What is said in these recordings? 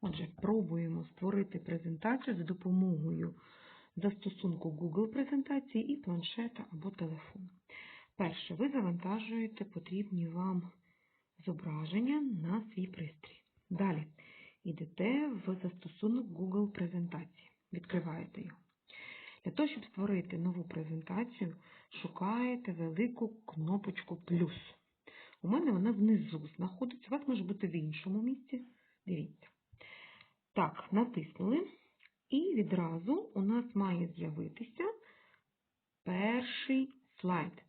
Отже, пробуємо створити презентацію за допомогою застосунку Google презентації і планшета або телефону. Перше, ви завантажуєте потрібні вам зображення на свій пристрій. Далі йдете в застосунок Google презентації, відкриваєте його. Для того, щоб створити нову презентацію, шукаєте велику кнопочку плюс. У мене вона внизу знаходиться, у вас може бути в іншому місці. Дивіться. Так, натиснули. І відразу у нас має з'явитися перший слайд,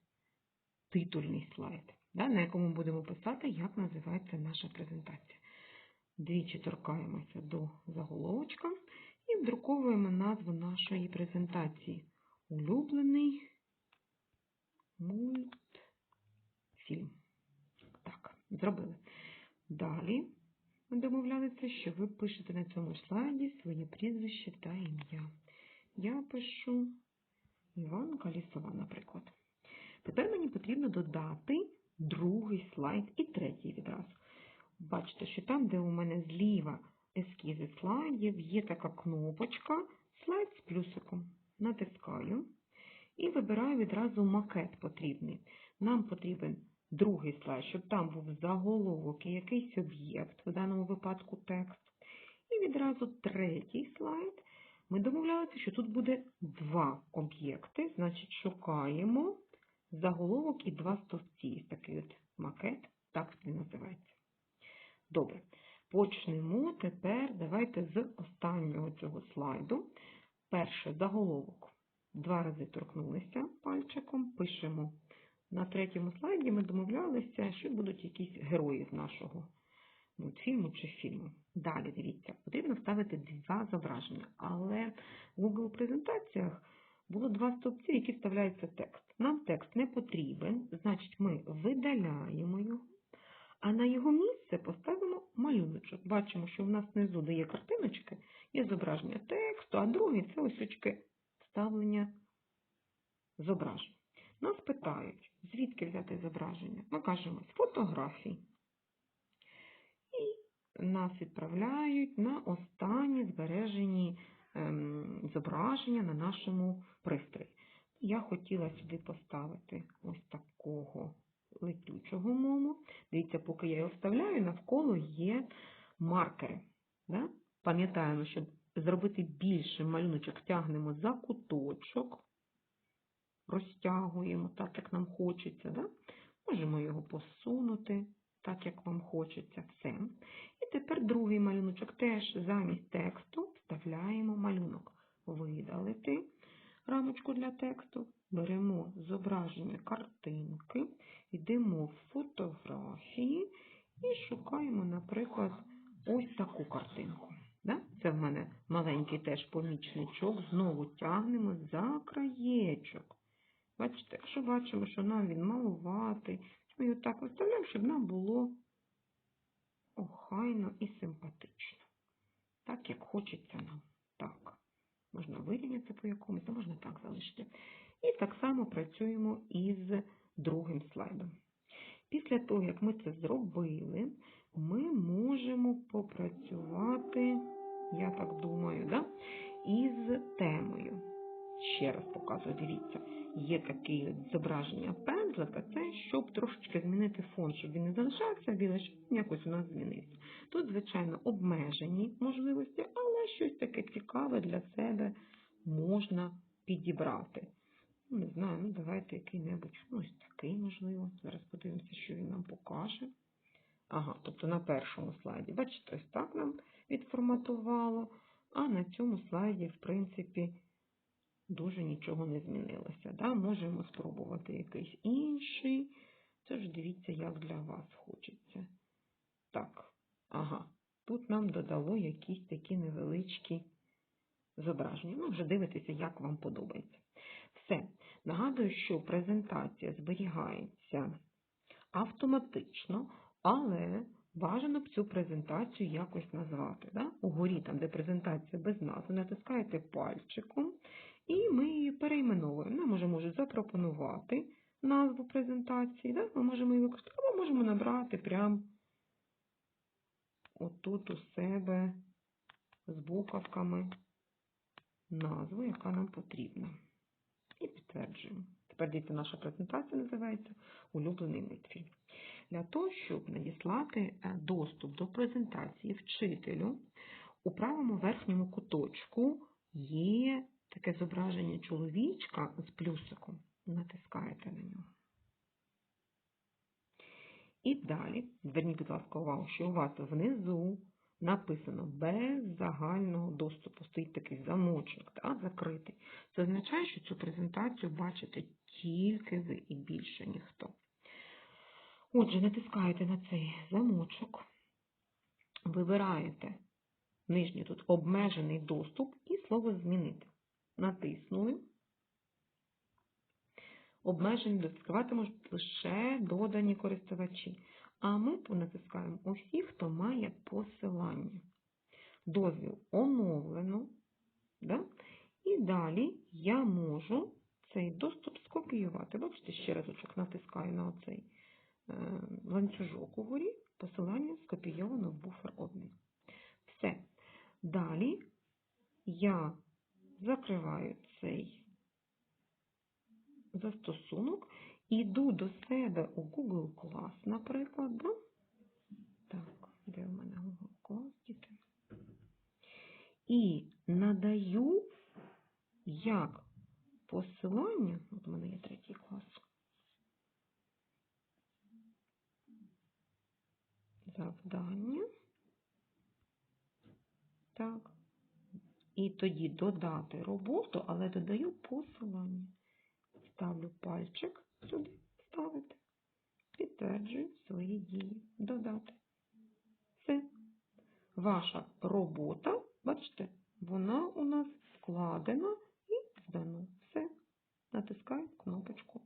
титульний слайд, да, на якому будемо писати, як називається наша презентація. Двічі торкаємося до заголовочка і вдруковуємо назву нашої презентації. Улюблений мультфільм. Так, зробили. Далі ми домовлялися, що ви пишете на цьому слайді своє прізвище та ім'я. Я пишу Іванка Лісова, наприклад. Тепер мені потрібно додати другий слайд і третій відразу. Бачите, що там, де у мене зліва ескізи слайдів, є така кнопочка слайд з плюсиком. Натискаю і вибираю відразу макет потрібний. Нам потрібен другий слайд, щоб там був заголовок і якийсь об'єкт, в даному випадку текст. І відразу третій слайд. Ми домовлялися, що тут буде два об'єкти, значить, шукаємо заголовок і два стовпці. Такий от макет, так він називається. Добре. Почнемо тепер, давайте з останнього цього слайду. Перше заголовок. Два рази торкнулися пальчиком, пишемо на третьому слайді ми домовлялися, що будуть якісь герої з нашого мультфільму чи фільму. Далі, дивіться, потрібно вставити два зображення, але в Google презентаціях було два стовпці, які вставляється текст. Нам текст не потрібен, значить, ми видаляємо його, а на його місце поставимо малюночок. Бачимо, що в нас внизу, де є картиночки, є зображення тексту, а другий це ось очки вставлення зображень. Нас питають, звідки взяти зображення? Ми кажемо з фотографій. І нас відправляють на останні збережені ем, зображення на нашому пристрої. Я хотіла сюди поставити ось такого летючого мому. Дивіться, поки я його вставляю, навколо є маркери. Да? Пам'ятаємо, щоб зробити більше малюночок, тягнемо за куточок розтягуємо так, як нам хочеться. Да? Можемо його посунути, так, як вам хочеться. Все. І тепер другий малюночок теж замість тексту вставляємо малюнок. Видалити рамочку для тексту, беремо зображення картинки, йдемо в фотографії і шукаємо, наприклад, ось таку картинку. Да? Це в мене маленький теж помічничок, знову тягнемо за краєчок. Бачите, якщо бачимо, що нам він малуватий, ми його так виставляємо, щоб нам було охайно і симпатично. Так, як хочеться нам. Так. Можна вирівняти по якомусь, а можна так залишити. І так само працюємо із другим слайдом. Після того, як ми це зробили, ми можемо попрацювати, я так думаю, да, із темою. Ще раз показую, дивіться, є таке зображення пензлика, це щоб трошечки змінити фон, щоб він не залишався білий, щоб якось у нас змінився. Тут, звичайно, обмежені можливості, але щось таке цікаве для себе можна підібрати. Ну, Не знаю, ну давайте який-небудь, ну, ось такий, можливо. Зараз подивимося, що він нам покаже. Ага, тобто на першому слайді, бачите, ось так нам відформатувало, а на цьому слайді, в принципі, дуже нічого не змінилося. Да? Можемо спробувати якийсь інший. Це ж дивіться, як для вас хочеться. Так, ага, тут нам додало якісь такі невеличкі зображення. Ну, вже дивитеся, як вам подобається. Все. Нагадую, що презентація зберігається автоматично, але бажано б цю презентацію якось назвати. Да? Угорі, там, де презентація без назви, натискаєте пальчиком і ми її перейменовуємо. Нам може можуть запропонувати назву презентації, да? ми можемо її використати, або можемо набрати прямо отут у себе з буковками назву, яка нам потрібна. І підтверджуємо. Тепер дивіться, наша презентація називається Улюблений мультфільм. Для того, щоб надіслати е, доступ до презентації вчителю, у правому верхньому куточку є таке зображення чоловічка з плюсиком. Натискаєте на нього. І далі, зверніть, будь ласка, увагу, що у вас внизу написано без загального доступу. Стоїть такий замочок, так, закритий. Це означає, що цю презентацію бачите тільки ви і більше ніхто. Отже, натискаєте на цей замочок, вибираєте нижній тут обмежений доступ і слово змінити. Натиснули. Обмежені відкривати лише додані користувачі. А ми натискаємо усі, хто має посилання. Дозвіл оновлено. Да? І далі я можу цей доступ скопіювати. Бачите, ще разочок натискаю на оцей е, ланцюжок угорі, посилання скопійовано в буфер обмін. Все. Далі я закриваю цей застосунок, іду до себе у Google Class, наприклад. Да? Так, де в мене Google Class, діти? І надаю як посилання, от у мене є третій клас, завдання. Так. І тоді додати роботу, але додаю посилання. Ставлю пальчик сюди, ставити, підтверджую свої дії. Додати. Все. Ваша робота, бачите, вона у нас складена і здано. Все. Натискаю кнопочку